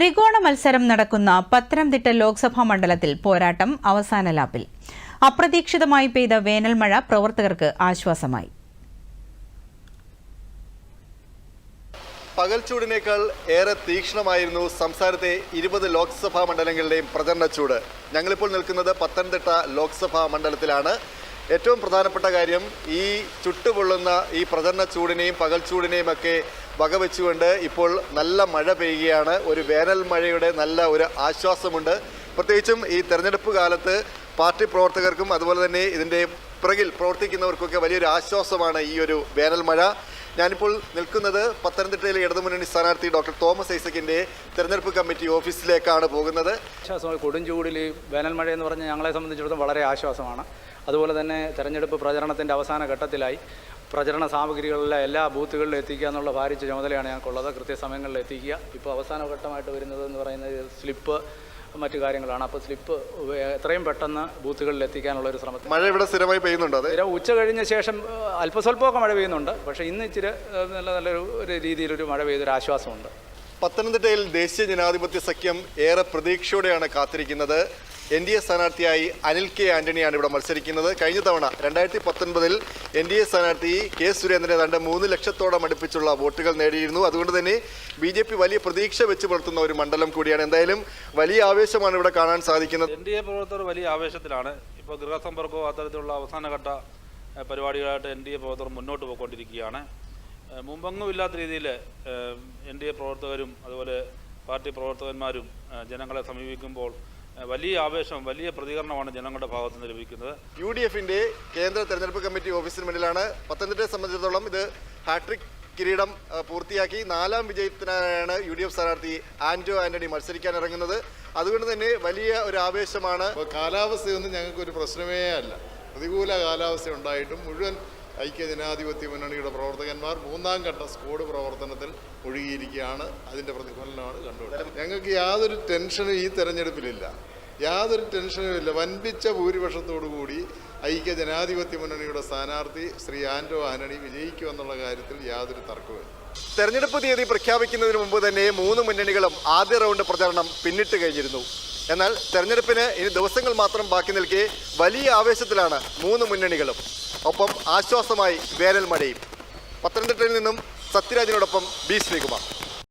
ത്രികോണ മത്സരം നടക്കുന്ന പത്തനംതിട്ട ലോക്സഭാ മണ്ഡലത്തിൽ പോരാട്ടം അവസാന ലാപ്പിൽ. അപ്രതീക്ഷിതമായി പെയ്ത വേനൽമഴ പ്രവർത്തകർക്ക് ആശ്വാസമായി. പകൽച്ചൂടിനേക്കാൾ ഏറെ തീക്ഷണമായിരുന്നു സംസ്ഥാനത്തെ ഇരുപത് ലോക്സഭാ മണ്ഡലങ്ങളിലെയും പ്രചരണ ചൂട്. ഞങ്ങളിപ്പോൾ നിൽക്കുന്നത് പത്തനംതിട്ട ലോക്സഭാ മണ്ഡലത്തിലാണ്. ഏറ്റവും പ്രധാനപ്പെട്ട കാര്യം ഈ ചുട്ടുപൊള്ളുന്ന ഈ പ്രചരണ ചൂടിനെയും പകൽ ചൂടിനെയും ഒക്കെ വകവെച്ചുകൊണ്ട് ഇപ്പോൾ നല്ല മഴ പെയ്യുകയാണ്. ഒരു വേനൽ മഴയുടെ നല്ല ഒരു ആശ്വാസമുണ്ട്. പ്രത്യേകിച്ചും ഈ തെരഞ്ഞെടുപ്പ് കാലത്ത് പാർട്ടി പ്രവർത്തകർക്കും അതുപോലെ തന്നെ ഇതിന്റെ പിറകിൽ പ്രവർത്തിക്കുന്നവർക്കൊക്കെ വലിയൊരു ആശ്വാസമാണ് ഈ ഒരു വേനൽ മഴ. ഞാനിപ്പോൾ നിൽക്കുന്നത് പത്തനംതിട്ടയിലെ ഇടതുമുന്നണി സ്ഥാനാർത്ഥി ഡോക്ടർ തോമസ് ഐസക്കിന്റെ തെരഞ്ഞെടുപ്പ് കമ്മിറ്റി ഓഫീസിലേക്കാണ് പോകുന്നത്. ആശ്വാസമായി കൊടുംചൂടിൽ വേനൽ മഴ എന്ന് പറഞ്ഞാൽ ഞങ്ങളെ സംബന്ധിച്ചിടത്തോളം വളരെ ആശ്വാസമാണ്. അതുപോലെ തന്നെ തെരഞ്ഞെടുപ്പ് പ്രചരണത്തിന്റെ അവസാന ഘട്ടത്തിലായി പ്രചരണ സാമഗ്രികളിലെ എല്ലാ ബൂത്തുകളിലും എത്തിക്കുക എന്നുള്ള ഭാരിച്ച ചുമതലയാണ് ഞങ്ങൾക്കുള്ളത്. കൃത്യസമയങ്ങളിൽ എത്തിക്കുക. ഇപ്പോൾ അവസാന ഘട്ടമായിട്ട് വരുന്നത് എന്ന് പറയുന്നത് സ്ലിപ്പ് മറ്റു കാര്യങ്ങളാണ്. അപ്പോൾ സ്ലിപ്പ് എത്രയും പെട്ടെന്ന് ബൂത്തുകളിൽ എത്തിക്കാനുള്ള ഒരു ശ്രമത്തിൽ. മഴ ഇവിടെ സ്ഥിരമായി പെയ്യുന്നുണ്ട് അതെ? ഉച്ച കഴിഞ്ഞ ശേഷം അല്പസ്വല്പമൊക്കെ മഴ പെയ്യുന്നുണ്ട്. പക്ഷേ ഇന്ന് ഇച്ചിരി നല്ല നല്ലൊരു ഒരു രീതിയിലൊരു മഴ പെയ്തൊരു ആശ്വാസമുണ്ട് പത്തനംതിട്ടയിൽ ദേശീയ ജനാധിപത്യ സഖ്യം ഏറെ പ്രതീക്ഷയോടെയാണ് കാത്തിരിക്കുന്നത്. എൻ ഡി എ സ്ഥാനാർത്ഥിയായി അനിൽ കെ ആന്റണിയാണ് ഇവിടെ മത്സരിക്കുന്നത്. കഴിഞ്ഞ തവണ രണ്ടായിരത്തി പത്തൊൻപതിൽ എൻ ഡി എ സ്ഥാനാർത്ഥി കെ സുരേന്ദ്രനെ ഏതാണ്ട് മൂന്ന് ലക്ഷത്തോളം അടുപ്പിച്ചുള്ള വോട്ടുകൾ നേടിയിരുന്നു. അതുകൊണ്ട് തന്നെ ബി ജെ പി വലിയ പ്രതീക്ഷ വെച്ച് പുലർത്തുന്ന ഒരു മണ്ഡലം കൂടിയാണ്. എന്തായാലും വലിയ ആവേശമാണ് ഇവിടെ കാണാൻ സാധിക്കുന്നത്. എൻ ഡി എ പ്രവർത്തകർ വലിയ ആവേശത്തിലാണ്. ഇപ്പോൾ ഗൃഹസമ്പർക്കവും അത്തരത്തിലുള്ള അവസാനഘട്ട പരിപാടികളായിട്ട് എൻ ഡി എ പ്രവർത്തകർ മുന്നോട്ട് പോയിക്കൊണ്ടിരിക്കുകയാണ്. ഏഹ്, മുമ്പെങ്ങുമില്ലാത്ത രീതിയിൽ എൻ ഡി എ പ്രവർത്തകരും അതുപോലെ പാർട്ടി പ്രവർത്തകന്മാരും ജനങ്ങളെ സമീപിക്കുമ്പോൾ വലിയ ആവേശം വലിയ പ്രതികരണമാണ് ജനങ്ങളുടെ ഭാഗത്ത് നിന്ന് ലഭിക്കുന്നത്. യു ഡി എഫിന്റെ കേന്ദ്ര തെരഞ്ഞെടുപ്പ് കമ്മിറ്റി ഓഫീസിന് മുന്നിലാണ് പത്തനംതിട്ടയെ സംബന്ധിച്ചിടത്തോളം ഇത് ഹാട്രിക് കിരീടം പൂർത്തിയാക്കി. നാലാം വിജയത്തിനായാണ് യു ഡി എഫ് സ്ഥാനാർത്ഥി ആന്റോ ആന്റണി മത്സരിക്കാൻ ഇറങ്ങുന്നത്. അതുകൊണ്ട് തന്നെ വലിയ ഒരു ആവേശമാണ്. കാലാവസ്ഥയൊന്നും ഞങ്ങൾക്ക് ഒരു പ്രശ്നമേ അല്ല. പ്രതികൂല കാലാവസ്ഥ ഉണ്ടായിട്ടും മുഴുവൻ ഐക്യ ജനാധിപത്യ മുന്നണിയുടെ പ്രവർത്തകന്മാർ മൂന്നാം ഘട്ട സ്കോഡ് പ്രവർത്തനത്തിൽ ഒഴുകിയിരിക്കുകയാണ്. അതിന്റെ പ്രതിഫലനമാണ് കണ്ടുകൊണ്ടത് ഞങ്ങൾക്ക് യാതൊരു ടെൻഷനും ഈ തെരഞ്ഞെടുപ്പിലില്ല. യാതൊരു ടെൻഷനും ഇല്ല. വൻപിച്ച ഭൂരിപക്ഷത്തോടു കൂടി ഐക്യ ജനാധിപത്യ മുന്നണിയുടെ സ്ഥാനാർത്ഥി ശ്രീ ആൻഡോ ആന്റണി വിജയിക്കുമെന്നുള്ള കാര്യത്തിൽ യാതൊരു തർക്കവുമില്ല. തെരഞ്ഞെടുപ്പ് തീയതി പ്രഖ്യാപിക്കുന്നതിന് മുമ്പ് തന്നെ മൂന്ന് മുന്നണികളും ആദ്യ റൗണ്ട് പ്രചാരണം പിന്നിട്ട് കഴിഞ്ഞിരുന്നു. എന്നാൽ തെരഞ്ഞെടുപ്പിന് ഇനി ദിവസങ്ങൾ മാത്രം ബാക്കി നിൽക്കെ വലിയ ആവേശത്തിലാണ് മൂന്ന് മുന്നണികളും. ഒപ്പം ആശ്വാസമായി വേനൽ മഴയും പത്തനംതിട്ടയിൽ നിന്നും സത്യരാജിനോടൊപ്പം ബി ശ്രീകുമാർ.